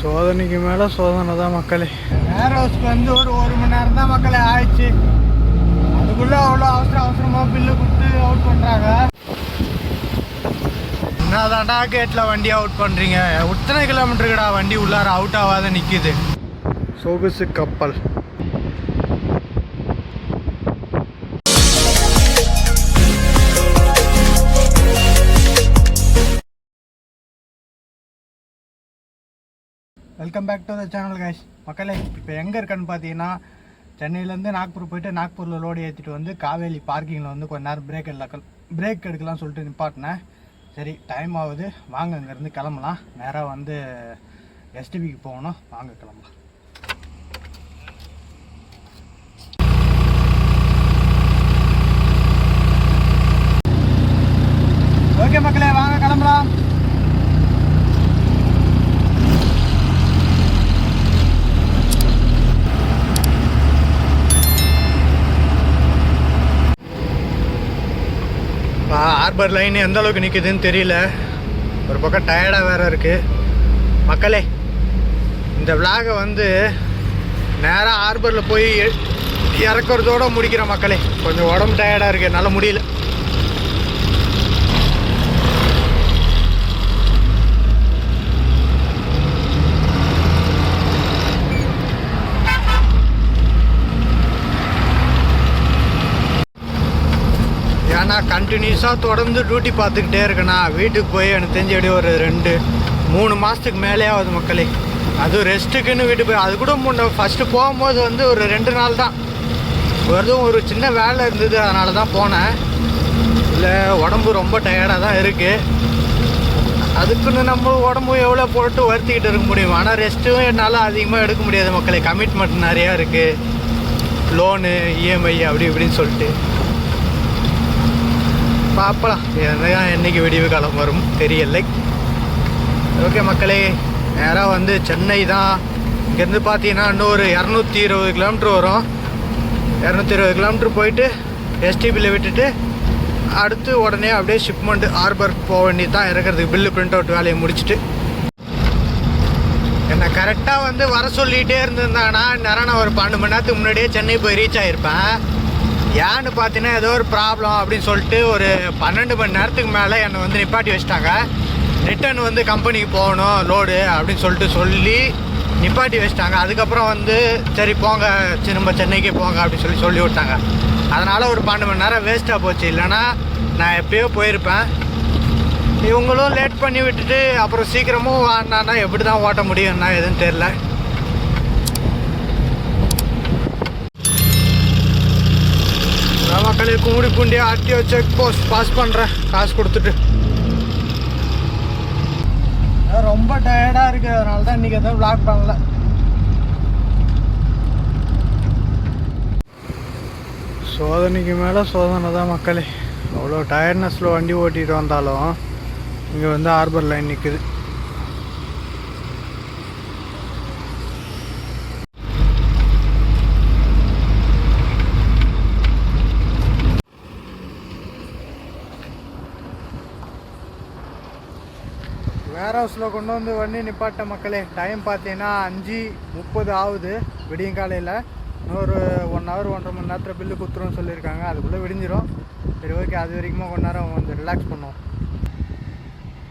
சோதனைக்கு மேலே சோதனை தான் மக்களே. ஏர் ஹவுஸ்க்கு வந்து ஒரு ஒரு மணி நேரம் தான் மக்களே ஆயிடுச்சு. அதுக்குள்ளே அவ்வளோ அவசர அவசரமாக பில்லு கொடுத்து அவுட் பண்ணுறாங்க என்னதான்டா கேட்டில் வண்டி அவுட் பண்ணுறீங்க எத்தனை கிலோமீட்டருக்குடா வண்டி உள்ளார அவுட் ஆகாத நிற்கிது சொகுசு கப்பல். Welcome back to the channel guys மக்களே இப்போ எங்கே இருக்கேன்னு பார்த்தீங்கன்னா சென்னையிலேருந்து நாக்பூர் போயிட்டு நாக்பூரில் லோடு ஏற்றிட்டு வந்து காவேரி பார்க்கிங்கில் வந்து கொஞ்ச நேரம் பிரேக் எடுக்கலாம். பிரேக் எடுக்கலாம்னு சொல்லிட்டு நிப்பாட்டினேன். சரி டைம் ஆகுது. வாங்க அங்கேருந்து கிளம்பலாம். நேராக வந்து எஸ்டிபிக்கு போகணும். வாங்க கிளம்பலாம். ஓகே மக்களே வாங்க கிளம்பலாம். ஹார்பர் லைன் எந்த அளவுக்கு நிற்குதுன்னு தெரியல. ஒரு பக்கம் டயர்டாக வேறு இருக்குது மக்களே இந்த விலாகை வந்து நேராக ஹார்பரில் போய் இறக்குறதோடு இறக்குறதோட முடிக்கிற மக்களே. கொஞ்சம் உடம்பு டயர்டாக இருக்குது என்னால் முடியல ஏன்னா கண்டினியூஸாக தொடர்ந்து டியூட்டி பார்த்துக்கிட்டே இருக்கேண்ணா வீட்டுக்கு போய் எனக்கு தெரிஞ்ச எப்படி ஒரு ரெண்டு மூணு மாதத்துக்கு மேலே ஆகுது மக்களே. அதுவும் ரெஸ்ட்டுக்குன்னு வீட்டுக்கு போய் அது கூட முன்ன ஃபஸ்ட்டு போகும்போது வந்து ஒரு ரெண்டு நாள் தான். வெறும் ஒரு சின்ன வேலை இருந்தது அதனால தான் போனேன். இல்லை உடம்பு ரொம்ப டயர்டாக தான் இருக்குது அதுக்குன்னு நம்ம உடம்பு எவ்வளோ போட்டு வருத்திக்கிட்டு இருக்க முடியும்? ஆனால் ரெஸ்ட்டும் என்னால் அதிகமாக எடுக்க முடியாது மக்களே. கமிட்மெண்ட் நிறையா இருக்குது லோனு இஎம்ஐ அப்படி இப்படின்னு சொல்லிட்டு. பார்ப்பலாம். என்ன என்றைக்கு விடிவு காலம் வரும் தெரியலை. ஓகே மக்களே நேராக வந்து சென்னை தான். இங்கேருந்து பார்த்தீங்கன்னா இன்னும் ஒரு இரநூத்தி இருபது கிலோமீட்ரு வரும். இரநூத்தி இருபது கிலோமீட்ரு போயிட்டு எஸ்டிபியில் விட்டுட்டு அடுத்து உடனே அப்படியே ஷிப்மெண்ட் ஹார்பர் போக வேண்டியது தான் இறக்கிறதுக்கு பில்லு பிரிண்ட் அவுட் வேலையை முடிச்சுட்டு. என்னை கரெக்டாக வந்து வர சொல்லிகிட்டே இருந்திருந்தாங்கன்னா நேரம் நான் ஒரு பன்னெண்டு மணி நேரத்துக்கு முன்னாடியே சென்னை போய் ரீச் ஆகிருப்பேன் ஏன்னு பார்த்தீங்கன்னா ஏதோ ஒரு ப்ராப்ளம் அப்படின்னு சொல்லிட்டு ஒரு பன்னெண்டு மணி நேரத்துக்கு மேலே என்னை வந்து நிப்பாட்டி வச்சிட்டாங்க. ரிட்டர்ன் வந்து கம்பெனிக்கு போகணும் லோடு அப்படின்னு சொல்லிட்டு சொல்லி நிப்பாட்டி வச்சிட்டாங்க. அதுக்கப்புறம் வந்து சரி போங்க திரும்ப சென்னைக்கு போங்க அப்படின்னு சொல்லி சொல்லி விட்டாங்க. அதனால் ஒரு பன்னெண்டு மணி நேரம் வேஸ்ட்டாக போச்சு. இல்லைன்னா நான் எப்பயோ போயிருப்பேன். இவங்களும் லேட் பண்ணி விட்டுட்டு அப்புறம் சீக்கிரமும் வாங்கினான்னா எப்படி தான் ஓட்ட முடியும்னா எதுவும் தெரில மக்களே Gummidipoondi RTO check post pass பண்ணுறேன் காசு கொடுத்துட்டு. ரொம்ப டயர்டாக இருக்குது அதனால தான் இன்றைக்கி எதுவும் பிளாக் பண்ணல. சோதனைக்கு மேலே சோதனை தான் மக்களே. அவ்வளோ டயர்ட்னஸில் வண்டி ஓட்டிகிட்டு வந்தாலும் இங்கே வந்து ஹார்பர் லைன் நிற்குது வேர் ஹவுஸில் கொண்டு வந்து வண்டி நிப்பாட்ட மக்களே டைம் பார்த்தீங்கன்னா அஞ்சு முப்பது ஆகுது விடியங்காலையில் இன்னொரு ஒன் ஹவர் ஒன்றரை மணி நேரத்தில் பில்லு குத்துருன்னு சொல்லியிருக்காங்க. அதுக்குள்ளே விடிஞ்சிடும் சரி ஓகே அது வரைக்குமா கொஞ்ச நேரம் வந்து ரிலாக்ஸ் பண்ணுவோம்.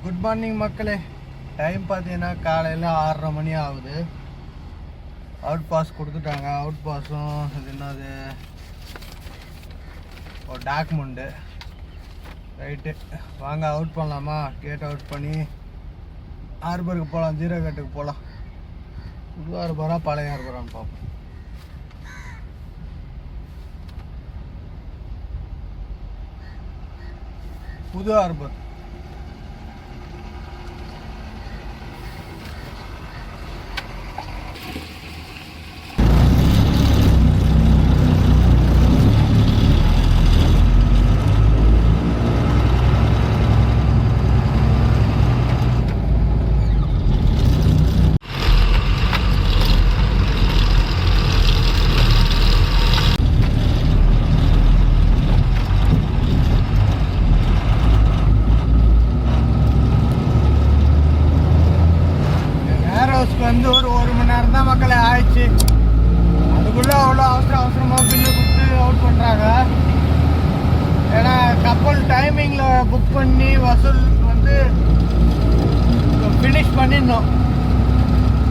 குட் மார்னிங் மக்களே. டைம் பார்த்தீங்கன்னா காலையில் ஆறரை மணி ஆகுது. அவுட் பாஸ் கொடுத்துட்டாங்க. அவுட் பாஸும் இது என்னது? ஒரு டாக்குமெண்ட்டு ரைட்டு வாங்க அவுட் பண்ணலாமா? கேட் அவுட் பண்ணி ஹார்பருக்கு போகலாம் ஜீரகட்டுக்கு போகலாம். புது ஹார்பரா பழைய ஹார்பரான்னு பார்ப்போம். புது ஹார்பர்.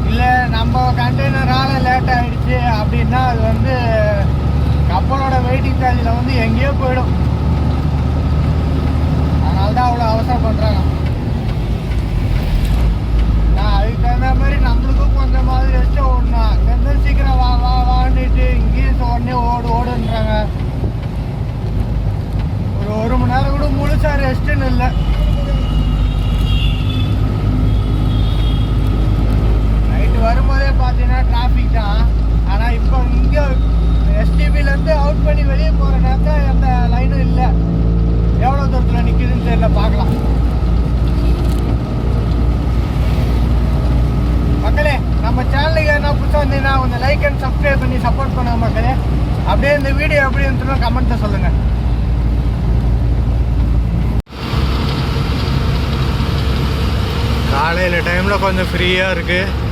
இல்லை நம்ம கண்டெய்னரால் லேட் ஆகிடுச்சு அப்படின்னா அது வந்து கப்பலோட வெயிட்டிங் சார்ஜில் வந்து எங்கேயோ போயிடும். அதனால தான் அவ்வளோ அவசரம் பண்ணுறாங்க நான் அதுக்கு தகுந்த மாதிரி நம்மளுக்கும் கொஞ்சம் மாதிரி ரெஸ்ட் ஓடணும். அங்கேருந்து சீக்கிரம் வா வா வான்னுட்டு இங்கேயும் உடனே ஓடு ஓடுன்றாங்க. ஒரு ஒரு மணி நேரம் கூட முழுசா ரெஸ்ட்டுன்னு இல்லை. இங்கே வரும்போதே பார்த்தீங்கன்னா டிராஃபிக் தான். ஆனால் இப்போ இங்கே எஸ்டிபிலேருந்து அவுட் பண்ணி வெளியே போகிற நேரத்தில் எந்த லைனும் இல்லை. எவ்வளோ தூரத்தில் நிற்கிதுன்னு தெரியல பார்க்கலாம். மக்களே நம்ம சேனலுக்கு என்ன புதுசாக வந்தீங்கன்னா கொஞ்சம் லைக் அண்ட் சப்ஸ்கிரைப் பண்ணி சப்போர்ட் பண்ணுங்க மக்களே. அப்படியே இந்த வீடியோ எப்படி இருந்துச்சுன்னா கமெண்ட்ஸை சொல்லுங்கள் காலையில் டைமில் கொஞ்சம் ஃப்ரீயாக இருக்குது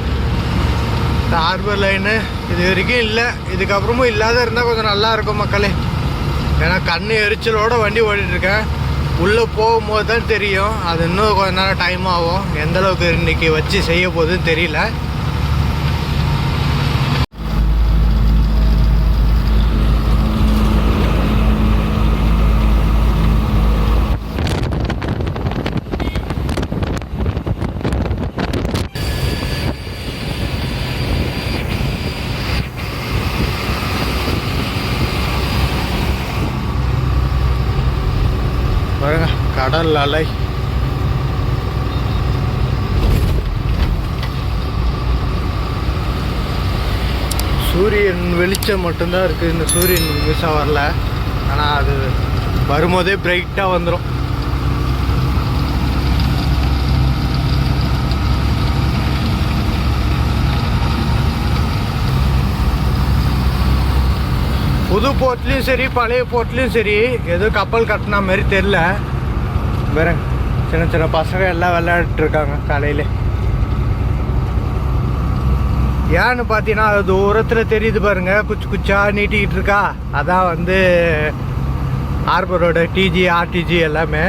ஹார்பர் லைனு இது வரைக்கும் இல்லை. இதுக்கப்புறமும் இல்லாத இருந்தால் கொஞ்சம் நல்லா இருக்கும் மக்களே. ஏன்னா கண் எரிச்சலோட வண்டி ஓடிட்டுருக்கேன் உள்ளே போகும்போது தான் தெரியும். அது இன்னும் கொஞ்ச நேரம் டைம் ஆகும். எந்த அளவுக்கு இன்னைக்கு வச்சு செய்ய போகுதுன்னு தெரியல பாருங்க கடல் அலை சூரியன் வெளிச்சம் மட்டும்தான் இருக்குது இந்த சூரியன் முழுசாக வரல. ஆனால் அது வரும்போதே பிரைட்டாக வந்துடும் புது போர்ட்லேயும் சரி பழைய போர்ட்லேயும் சரி. ஏதோ கப்பல் கட்டின மாதிரி தெரில பாருங்க. சின்ன சின்ன பசங்க எல்லாம் விளையாடிட்டு இருக்காங்க காலையில். ஏன்னு பார்த்தீங்கன்னா அது தூரத்தில் தெரியுது பாருங்க. குச்சி குச்சா நீட்டிக்கிட்டு இருக்கா. அதான் வந்து ஹார்பரோட டிஜி ஆர்டிஜி எல்லாமே.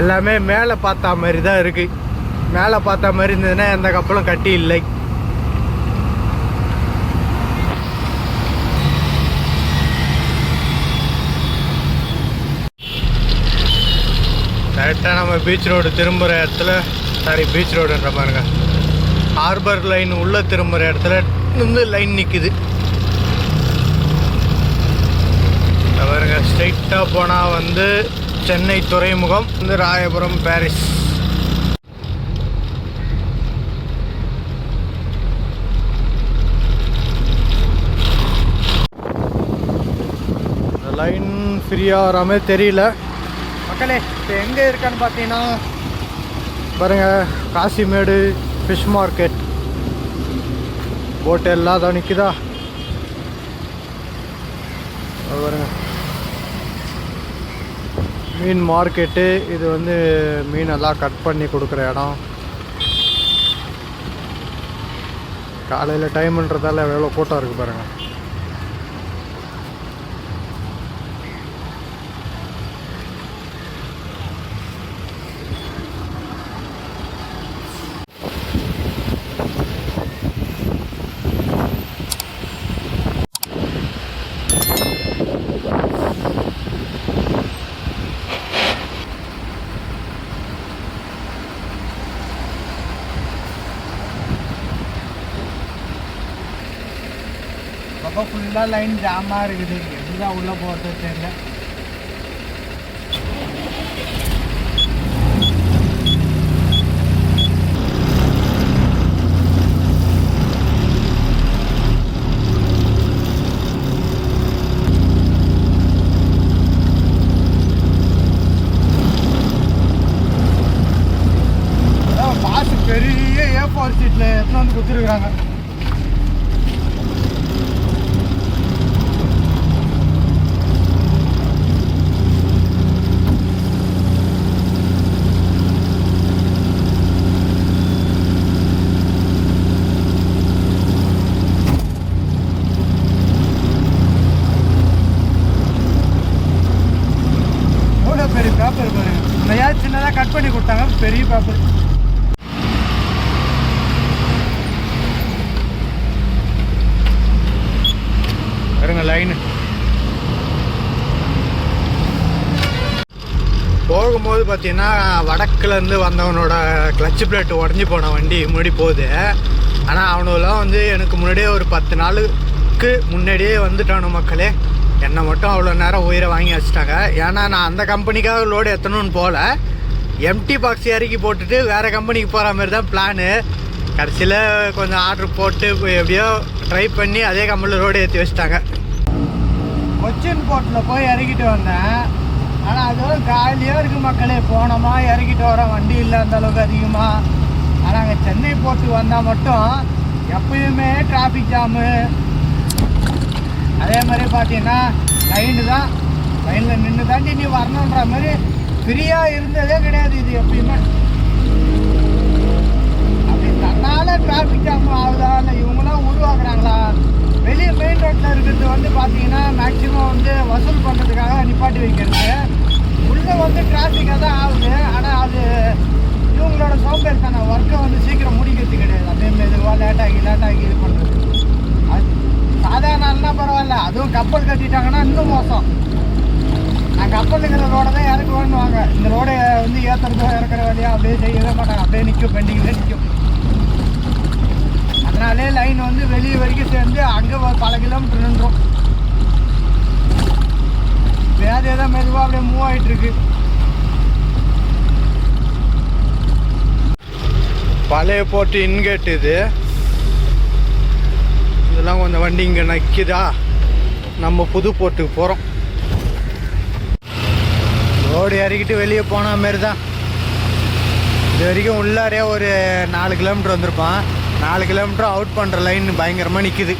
எல்லாமே மேலே பார்த்தா மாதிரி தான் இருக்குது மேலே பார்த்தா மாதிரி இருந்ததுன்னா எந்த கப்பலும் கட்டி இல்லை. கரெக்டாக நம்ம பீச் ரோடு திரும்புகிற இடத்துல சாரி பீச் ரோடுன்ற பாருங்க. ஹார்பர் லைன் உள்ளே திரும்புகிற இடத்துல வந்து லைன் நிற்குது பாருங்க ஸ்ட்ரைட்டாக போனால் வந்து சென்னை துறைமுகம் வந்து ராயபுரம் பாரிஸ். லைன் ஃப்ரீயாக வராமல் தெரியல. மக்களே இப்போ எங்கே இருக்கான்னு பார்த்தீங்கன்னா பாருங்கள் காசிமேடு ஃபிஷ் மார்க்கெட் போட்டு எல்லாம் தான் நிற்குதா பாருங்கள் பாருங்க. மீன் மார்க்கெட்டு இது வந்து மீனெல்லாம் கட் பண்ணி கொடுக்குற இடம். காலையில் டைம்ன்றதால எவ்வளோ கூட்டம் இருக்குது பாருங்கள் அப்போ ஃபுல்லாக லைன் ஜாமாக இருக்குது. எப்படிதான் உள்ளே போகிறது தெரியல. பெரிய ஏ ஃபோர் சீட்டில் எடுத்துன்னு வந்து கொடுத்துருக்குறாங்க கொடுத்தாங்க பெரிய பேப்பர் பாருங்க லைனு போகும்போது பார்த்தீங்கன்னா வடக்குலேருந்து வந்தவனோட கிளச் பிளேட் உடஞ்சி போன வண்டி முன்னாடி போகுது. ஆனால் அவனுலாம் வந்து எனக்கு முன்னாடியே ஒரு பத்து நாளுக்கு முன்னாடியே வந்துட்டானு மக்களே. என்னை மட்டும் அவ்வளோ நேரம் உயிரை வாங்கி வச்சுட்டாங்க. ஏன்னா நான் அந்த கம்பெனிக்காக லோடு எத்தணும்னு போகல. எம்டி பாக்ஸ் இறக்கி போட்டுட்டு வேறு கம்பெனிக்கு போகிற மாதிரி தான் பிளானு கடைசியில் கொஞ்சம் ஆர்டர் போட்டு எப்படியோ ட்ரை பண்ணி அதே கம்பெனியில் ரோடு ஏற்றி வச்சுட்டாங்க. கொச்சின் போர்ட்டில் போய் இறக்கிட்டு வந்தேன். ஆனால் அது ஒரு இருக்குது மக்களே. போனோமா இறக்கிட்டு வரோம் வண்டி இல்லை அந்த அளவுக்கு அதிகமாக ஆனால் அங்கே சென்னை போட்டு வந்தால் மட்டும் எப்பயுமே டிராஃபிக் ஜாமு அதே மாதிரி பார்த்தீங்கன்னா லைனு தான். லைனில் நின்று தாண்டி நீ வரணுன்ற மாதிரி ஃப்ரீயாக இருந்ததே கிடையாது இது எப்பயுமே. அப்படி தன்னால் டிராஃபிக் ஜாம் ஆகுதா இல்லை இவங்களாம் உருவாக்குறாங்களா? வெளியே மெயின் ரோட்டில் இருக்கிறது வந்து பார்த்தீங்கன்னா மேக்ஸிமம் வந்து வசூல் பண்ணுறதுக்காக நிப்பாட்டி வைக்கிறது. உள்ளே வந்து டிராஃபிக்காக தான் ஆகுது. ஆனால் அது இவங்களோட சோம்பேறித்தன ஒர்க்கை வந்து சீக்கிரம் முடிக்கிறது கிடையாது. அதே மெதுவாக லேட்டாகி லேட்டாகி இது பண்ணுறது அது சாதாரணம்னா பரவாயில்ல. அதுவும் கப்பல் கட்டிட்டாங்கன்னா இன்னும் மோசம். நான் கப்பல் இருக்கிற ரோடை தான் இறக்குவேன்னு வாங்க இந்த ரோடை வந்து ஏற்றுறதோ இறக்குற வழியாக அப்படியே செய்யவே மாட்டாங்க. அப்படியே நிற்கும் பெண்டிங்கில் நிற்கும் அதனாலே லைன் வந்து வெளியே அங்கே பல கிலோமீட்டர் நின்றோம். வேறு ஏதோ மெதுவாக அப்படியே மூவ் ஆகிட்டு இருக்கு. பழைய போட்டு இன்கேட் இது. இதெல்லாம் கொஞ்சம் வண்டி இங்கே நிற்குதா நம்ம புது போட்டுக்கு போகிறோம் ரோடு இறக்கிட்டு வெளியே போன மாரி தான். இது வரைக்கும் உள்ளாரே ஒரு நாலு கிலோமீட்டர் வந்திருப்பான். நாலு கிலோமீட்டர் அவுட் பண்ணுற லைன் பயங்கரமாக நிற்குது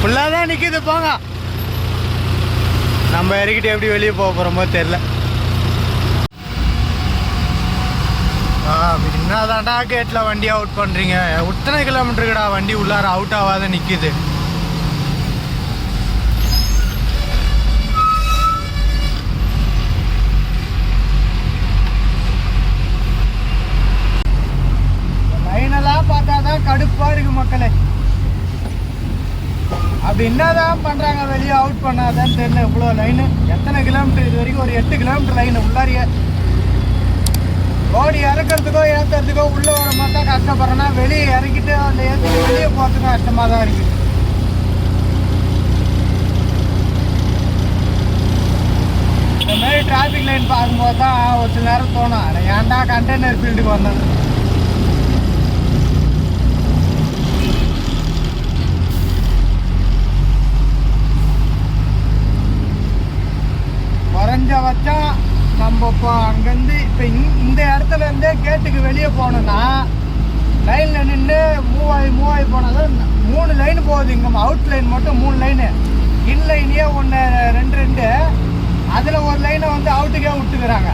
ஃபுல்லாக தான் நிற்கிது போங்க. நம்ம இறக்கிட்டு எப்படி வெளியே போக போகிறோமோ தெரில என்னதான்டா கேட்டில் வண்டி அவுட் பண்ணுறீங்க எத்தனை கிலோமீட்டருக்குடா வண்டி உள்ளார அவுட் ஆகாத நிற்கிது லைனெல்லாம் பார்த்தா தான் கடுப்பாக இருக்கு மக்களே. அப்படி என்னதான் பண்ணுறாங்க வெளியே அவுட் பண்ணாதான்னு தெரியல. இவ்வளோ லைனு எத்தனை கிலோமீட்டர் இது வரைக்கும் ஒரு எட்டு கிலோமீட்டர் லைன் உள்ளாரிய. ஓடி இறக்கிறதுக்கோ ஏற்றுறதுக்கோ உள்ளே வர மாதிரி தான் கஷ்டப்படுறேன்னா வெளியே இறக்கிட்டு அந்த ஏற்றி வெளியே போகிறதுக்கும் கஷ்டமாக தான் இருக்குது இந்த மாதிரி டிராஃபிக் லைன் பார்க்கும்போது தான் ஒரு சில நேரம் தோணும். ஏன்டா கண்டெய்னர் ஃபீல்டுக்கு வந்தது? குறைஞ்சபட்சம் நம்ம இப்போ அங்கேருந்து இப்போ இந்த இடத்துல இருந்தே கேட்டுக்கு வெளியே போகணுன்னா லைனில் நின்று மூவாயி மூவாயி போனாலும் போனால் மூணு லைன் போகுது இங்கே. அவுட் லைன் மட்டும் மூணு லைனு இன் ஒன்று ரெண்டு ரெண்டு. அதில் ஒரு லைனை வந்து அவுட்டுக்கே விட்டுக்கிறாங்க.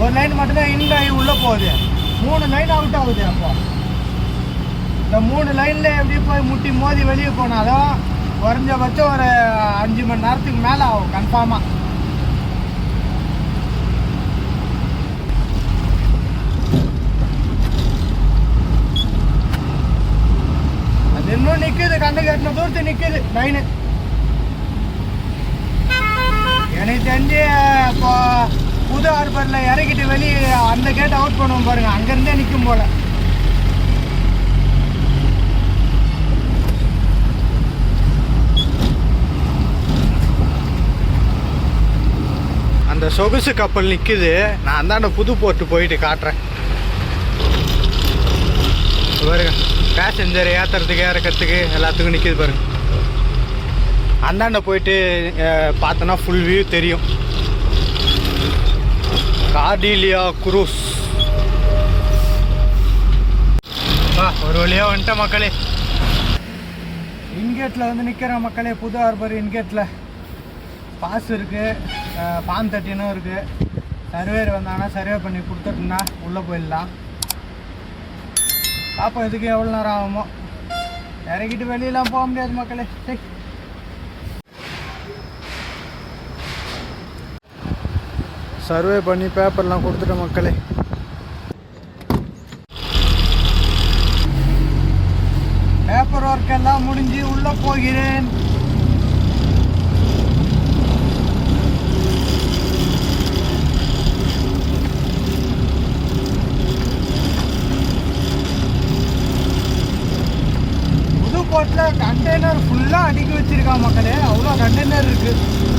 ஒரு லைன் மட்டும்தான் இன் உள்ளே போகுது. மூணு லைன் அவுட் ஆகுது அப்போ. இந்த மூணு லைனில் எப்படி போய் முட்டி மோதி வெளியே போனாலும் குறைஞ்சபட்சம் ஒரு அஞ்சு மணி நேரத்துக்கு மேலே ஆகும் கன்ஃபார்மாக தூரம் நிக்குது கண்ணு கட்டின தூரத்து நிக்குது. லைனு எனக்கு தெரிஞ்சு இப்போ புது ஹார்பரில் இறக்கிட்டு வெளியே அந்த கேட் அவுட் பண்ணுவோம் பாருங்க. அங்கேருந்தே நிற்கும் போல. அந்த சொகுசு கப்பல் நிற்குது நான் அந்தாண்ட புது போட்டு போயிட்டு காட்டுறேன். பாருங்க. பேசஞ்சர் ஏற்றுறதுக்கு இறக்கிறதுக்கு எல்லாத்துக்கும் நிற்கிது பாருங்க. அந்தாண்ட போயிட்டு பார்த்தோன்னா ஃபுல் வியூ தெரியும். Cordelia cruise. வா ஒரு வழியாக வந்துட்டேன் மக்களே. இன்கேட்டில் வந்து நிற்கிற மக்களே புது ஹார்பர் இன்கேட்டில் பாஸ் இருக்குது பான் தட்டினும் இருக்குது சர்வேர் வந்தாங்கன்னா சர்வே பண்ணி கொடுத்துட்டுனா உள்ளே போயிடலாம். அப்போ இதுக்கு எவ்வளோ நேரம் ஆகுமோ. இறங்கிட்டு வெளியெல்லாம் போக முடியாது மக்களே. சர்வே பண்ணி பேப்பர்லாம் கொடுத்துட்டேன் மக்களே. பேப்பர் ஒர்க் எல்லாம் முடிஞ்சு உள்ளே போகிறேன். கண்டெய்னர் இருக்கு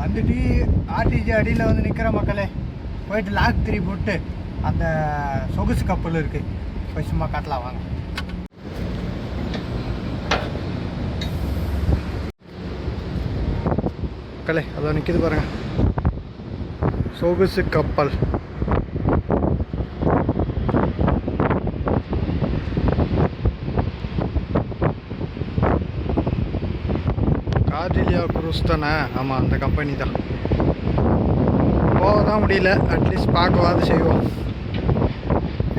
வந்துட்டு ஆர்டிஜி அடியில் வந்து நிற்கிற மக்களே போயிட்டு லாக் த்ரீ போட்டு அந்த சொகுசு கப்பல் இருக்கு. போய் சும்மா காட்டலாம் வாங்க. மக்களே அதோ நிற்கிது பாருங்க. சொகுசு கப்பல். கார்டிலியா குரூஸ் தானே? ஆமாம் அந்த கம்பெனி தான். போக தான் முடியல அட்லீஸ்ட் பார்க்கவாது செய்வோம்.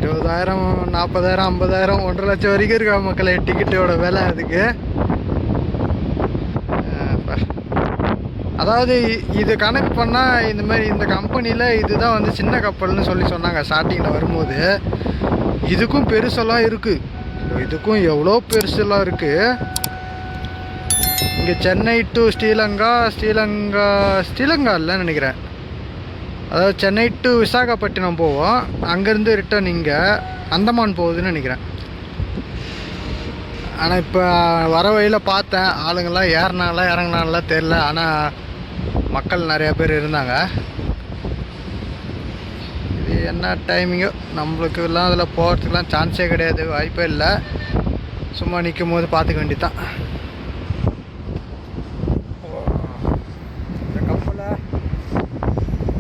இருபதாயிரம் நாற்பதாயிரம் ஐம்பதாயிரம் ஒன்றரை லட்சம் வரைக்கும் இருக்கா மக்களே டிக்கெட்டோட விலை அதுக்கு. அதாவது இது கணக்கு பண்ணால் இந்த மாதிரி இந்த கம்பெனியில் இதுதான் வந்து சின்ன கப்பல்னு சொல்லி சொன்னாங்க ஸ்டார்டிங்கில் வரும்போது. இதுக்கும் பெருசெல்லாம் இருக்குது இதுக்கும் எவ்வளோ பெருசெல்லாம் இருக்குது இங்கே சென்னை டு ஸ்ரீலங்கா ஸ்ரீலங்கா ஸ்ரீலங்கா இல்லைன்னு நினைக்கிறேன். அதாவது சென்னை டு விசாகப்பட்டினம் போவோம். அங்கேருந்து ரிட்டர்ன் இங்கே. அந்தமான் போகுதுன்னு நினைக்கிறேன். ஆனால் இப்போ வர வழியில் பார்த்தேன். ஆளுங்கள்லாம் ஏறினாங்களா இறங்கினாலாம் தெரில ஆனால் மக்கள் நிறையா பேர் இருந்தாங்க. இது என்ன டைமிங்கோ நம்மளுக்கு எல்லாம் அதில் போகிறதுக்கெலாம் சான்ஸே கிடையாது. வாய்ப்பே இல்லை. சும்மா நிற்கும் போது பார்த்துக்க வேண்டியதான் இந்த கப்பலை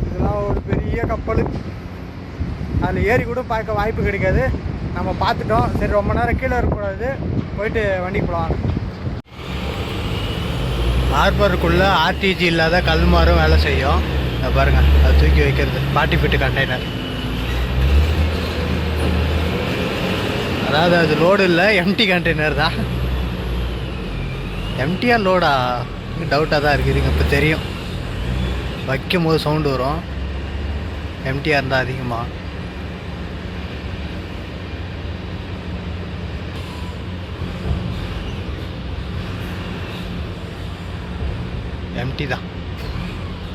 இதெல்லாம் ஒரு பெரிய கப்பல். அதில் ஏறி கூட பார்க்க வாய்ப்பு கிடைக்காது. நம்ம பார்த்துட்டோம். சரி ரொம்ப நேரம் கீழே இருக்கக்கூடாது. போயிட்டு வண்டிக்கு போகலாம் ஹார்பருக்குள்ளே ஆர்டிஜி இல்லாத கல்மாரும் வேலை செய்யும். இதை பாருங்க அது தூக்கி வைக்கிறது. ஃபார்ட்டி ஃபிட்டு கண்டெய்னர் அதாவது அது லோடு இல்லை எம்டி கண்டெய்னர் தான். எம்டியா லோடா டவுட்டாக தான் இருக்குதுங்க இப்போ தெரியும். வைக்கும் போது சவுண்டு வரும். எம்டியாக இருந்தால் அதிகமாக எம்டி தான்.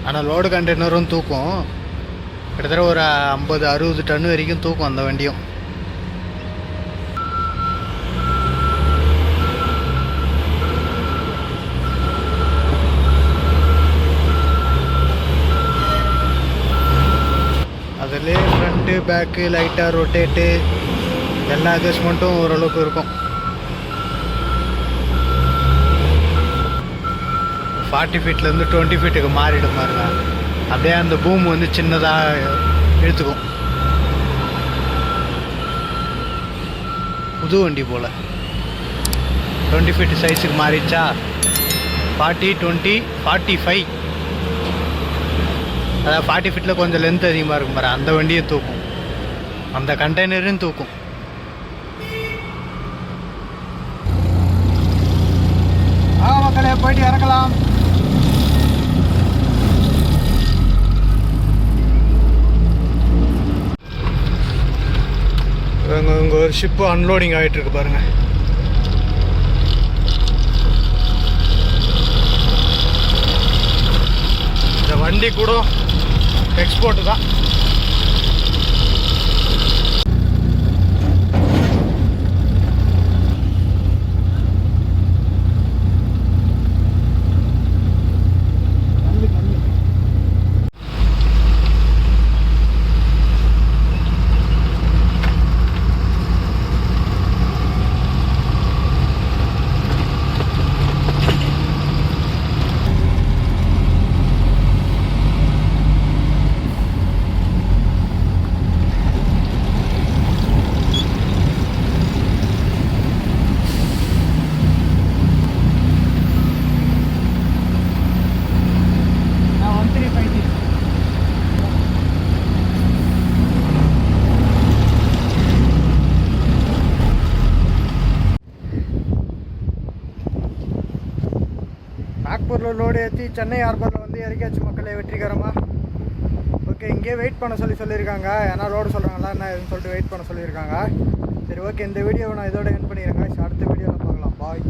ஆனால் லோடு கண்டெய்னரும் தூக்கும். கிட்டத்தட்ட ஒரு ஐம்பது அறுபது டன் வரைக்கும் தூக்கும் அந்த வண்டியும். பேக்கு லைட்டாக ரொட்டேட்டு எல்லா அட்ஜஸ்ட்மெண்ட்டும் ஓரளவுக்கு இருக்கும். ஃபார்ட்டி ஃபீட்லேருந்து டுவெண்ட்டி ஃபீட்டுக்கு மாறிடும் பாருங்க. அப்படியே அந்த பூம் வந்து சின்னதாக இழுத்துக்கும். புது வண்டி போல். டுவெண்ட்டி ஃபீட் சைஸுக்கு மாறிடுச்சா? ஃபார்ட்டி டுவெண்ட்டி ஃபார்ட்டி ஃபைவ் அதாவது ஃபார்ட்டி ஃபீட்டில் கொஞ்சம் லென்த் அதிகமாக இருக்கும் பாரு அந்த வண்டியை தூக்கும். அந்த கண்டெய்னரையும் தூக்கும். மக்களே போயிட்டு இறக்கலாம். இங்கே இங்கே ஒரு ஷிப்பு அன்லோடிங் ஆகிட்டு இருக்கு பாருங்க. இந்த வண்டி கூட எக்ஸ்போர்ட் தான். லோடு ஏற்றி சென்னை ஹார்பரில் வந்து இறக்கியாச்சு மக்களே வெற்றிகரமாக ஓகே இங்கேயே வெயிட் பண்ண சொல்லி சொல்லியிருக்காங்க. ஏன்னா லோடு சொல்கிறாங்களா என்ன ஏதுன்னு சொல்லிட்டு வெயிட் பண்ண சொல்லியிருக்காங்க. சரி ஓகே இந்த வீடியோவை நான் இதோட என் பண்ணிடுறேங்க அடுத்த வீடியோவில் பார்க்கலாம். பாய்